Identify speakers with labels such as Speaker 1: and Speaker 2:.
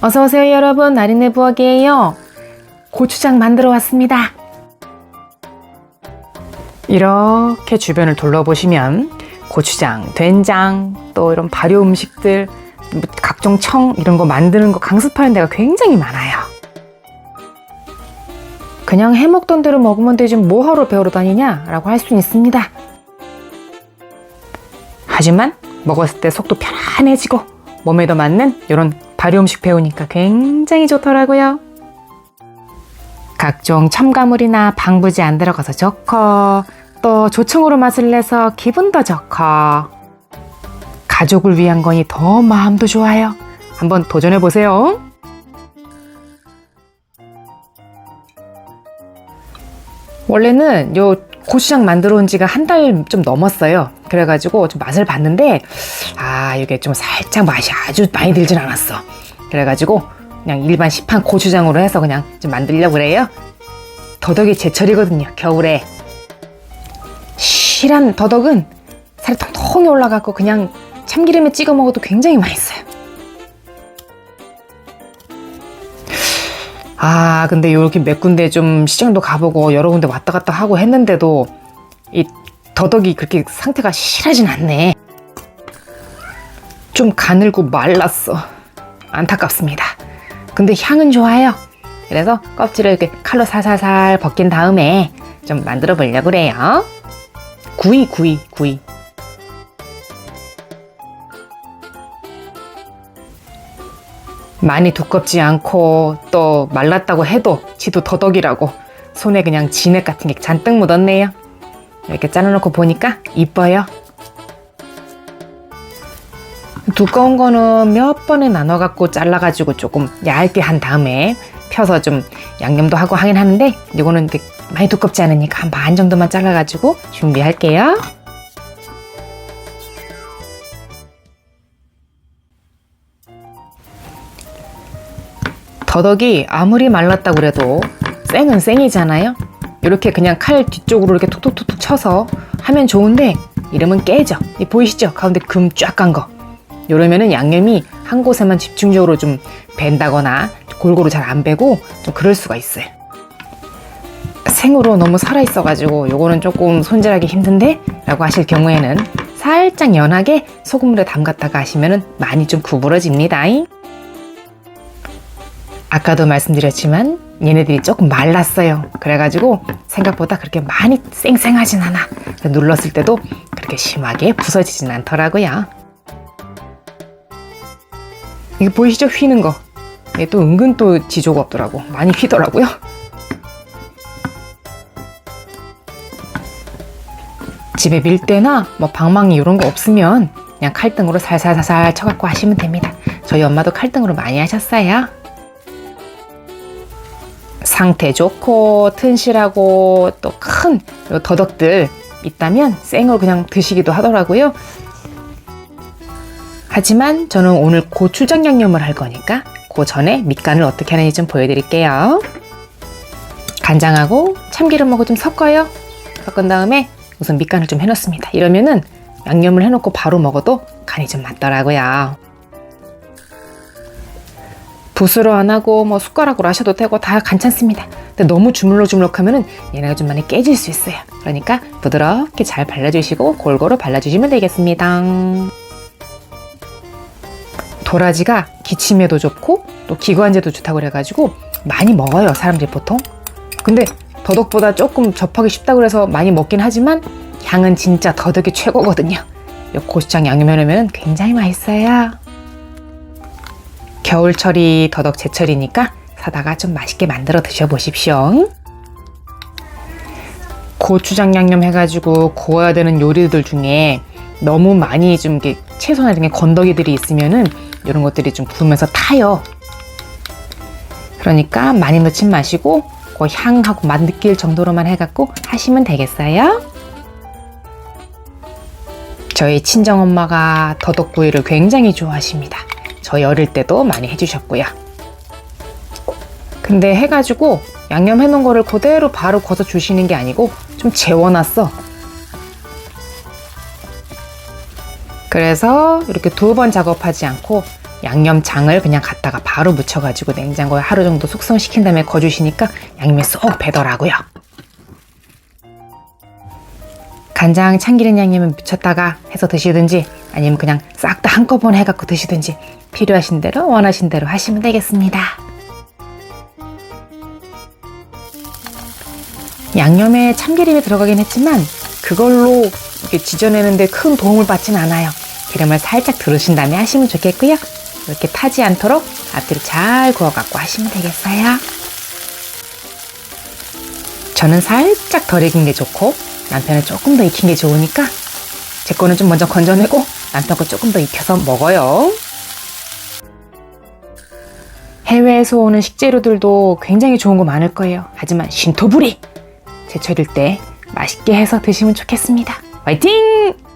Speaker 1: 어서오세요 여러분 나린의 부엌이에요 고추장 만들어 왔습니다 이렇게 주변을 둘러보시면 고추장, 된장, 또 이런 발효 음식들, 뭐 각종 청 이런 거 만드는 거 강습하는 데가 굉장히 많아요. 그냥 해 먹던 대로 먹으면 되지 뭐하러 배우러 다니냐라고 할 수는 있습니다. 하지만 먹었을 때 속도 편안해지고 몸에도 맞는 이런 발효 음식 배우니까 굉장히 좋더라고요. 각종 첨가물이나 방부제 안 들어가서 좋고 또 조청으로 맛을 내서 기분도 좋고 가족을 위한 거니 더 마음도 좋아요. 한번 도전해 보세요. 원래는 요 고추장 만들어 온 지가 한 달 좀 넘었어요. 그래가지고 좀 맛을 봤는데 아 이게 좀 살짝 맛이 아주 많이 들진 않았어. 그래가지고 그냥 일반 시판 고추장으로 해서 그냥 좀 만들려고 그래요. 더덕이 제철이거든요. 겨울에 실한 더덕은 살이 통통이 올라가고 그냥 참기름에 찍어 먹어도 굉장히 맛있어요. 아, 근데 이렇게 몇 군데 좀 시장도 가보고 여러 군데 왔다 갔다 하고 했는데도 이 더덕이 그렇게 상태가 실하진 않네. 좀 가늘고 말랐어. 안타깝습니다. 근데 향은 좋아요. 그래서 껍질을 이렇게 칼로 살살살 벗긴 다음에 좀 만들어 보려고 그래요. 구이, 구이, 구이. 많이 두껍지 않고 또 말랐다고 해도 지도 더덕이라고 손에 그냥 진액 같은 게 잔뜩 묻었네요. 이렇게 잘라놓고 보니까 이뻐요. 두꺼운 거는 몇 번에 나눠 갖고 잘라 가지고 조금 얇게 한 다음에 펴서 좀 양념도 하고 하긴 하는데 이거는 많이 두껍지 않으니까 한 반 정도만 잘라 가지고 준비할게요. 더덕이 아무리 말랐다고 그래도 생은 생이잖아요. 이렇게 그냥 칼 뒤쪽으로 이렇게 톡톡톡톡 쳐서 하면 좋은데 이러면 깨져. 이 보이시죠? 가운데 금 쫙 간 거. 이러면은 양념이 한 곳에만 집중적으로 좀 밴다거나 골고루 잘 안 배고 좀 그럴 수가 있어요. 생으로 너무 살아있어가지고 요거는 조금 손질하기 힘든데? 라고 하실 경우에는 살짝 연하게 소금물에 담갔다가 하시면은 많이 좀 구부러집니다. 아까도 말씀드렸지만 얘네들이 조금 말랐어요. 그래가지고 생각보다 그렇게 많이 쌩쌩하진 않아. 눌렀을 때도 그렇게 심하게 부서지진 않더라고요. 이게 보이시죠? 휘는 거. 이게 또 은근 또 지조가 없더라고. 많이 휘더라고요. 집에 밀대나 뭐 방망이 이런 거 없으면 그냥 칼등으로 살살살살 쳐갖고 하시면 됩니다. 저희 엄마도 칼등으로 많이 하셨어요. 상태 좋고 튼실하고 또 큰 더덕들 있다면 생으로 그냥 드시기도 하더라고요. 하지만 저는 오늘 고추장 양념을 할 거니까 그 전에 밑간을 어떻게 하는지 좀 보여드릴게요. 간장하고 참기름하고 좀 섞어요. 섞은 다음에 우선 밑간을 좀 해놓습니다. 이러면은 양념을 해놓고 바로 먹어도 간이 좀 맞더라고요. 붓으로 안 하고 뭐 숟가락으로 하셔도 되고 다 괜찮습니다. 근데 너무 주물럭주물럭 하면은 얘네가 좀 많이 깨질 수 있어요. 그러니까 부드럽게 잘 발라주시고 골고루 발라주시면 되겠습니다. 도라지가 기침에도 좋고 또 기관지에도 좋다고 그래가지고 많이 먹어요 사람들이 보통. 근데 더덕보다 조금 접하기 쉽다고 그래서 많이 먹긴 하지만 향은 진짜 더덕이 최고거든요. 이 고추장 양념해놓으면 굉장히 맛있어요. 겨울철이 더덕 제철이니까 사다가 좀 맛있게 만들어 드셔보십시오. 고추장 양념 해가지고 구워야 되는 요리들 중에 너무 많이 좀 채소나 이런 게 건더기들이 있으면은 이런 것들이 좀 구우면서 타요. 그러니까 많이 넣지 마시고 그 향하고 맛 느낄 정도로만 해갖고 하시면 되겠어요. 저희 친정엄마가 더덕구이를 굉장히 좋아하십니다. 저희 어릴 때도 많이 해주셨고요. 근데 해가지고 양념 해놓은 거를 그대로 바로 거서 주시는 게 아니고 좀 재워놨어. 그래서 이렇게 두 번 작업하지 않고 양념장을 그냥 갖다가 바로 묻혀가지고 냉장고에 하루 정도 숙성시킨 다음에 거주시니까 양념이 쏙 배더라고요. 간장 참기름 양념은 묻혔다가 해서 드시든지 아니면 그냥 싹 다 한꺼번에 해갖고 드시든지 필요하신 대로 원하신 대로 하시면 되겠습니다. 양념에 참기름이 들어가긴 했지만 그걸로 이렇게 지져내는데 큰 도움을 받진 않아요. 기름을 살짝 두르신 다음에 하시면 좋겠고요. 이렇게 타지 않도록 앞뒤로 잘 구워갖고 하시면 되겠어요. 저는 살짝 덜 익은 게 좋고 남편은 조금 더 익힌 게 좋으니까 제 거는 좀 먼저 건져내고 남편 거 조금 더 익혀서 먹어요. 해외에서 오는 식재료들도 굉장히 좋은 거 많을 거예요. 하지만 신토부리 제철일 때 맛있게 해서 드시면 좋겠습니다. 화이팅!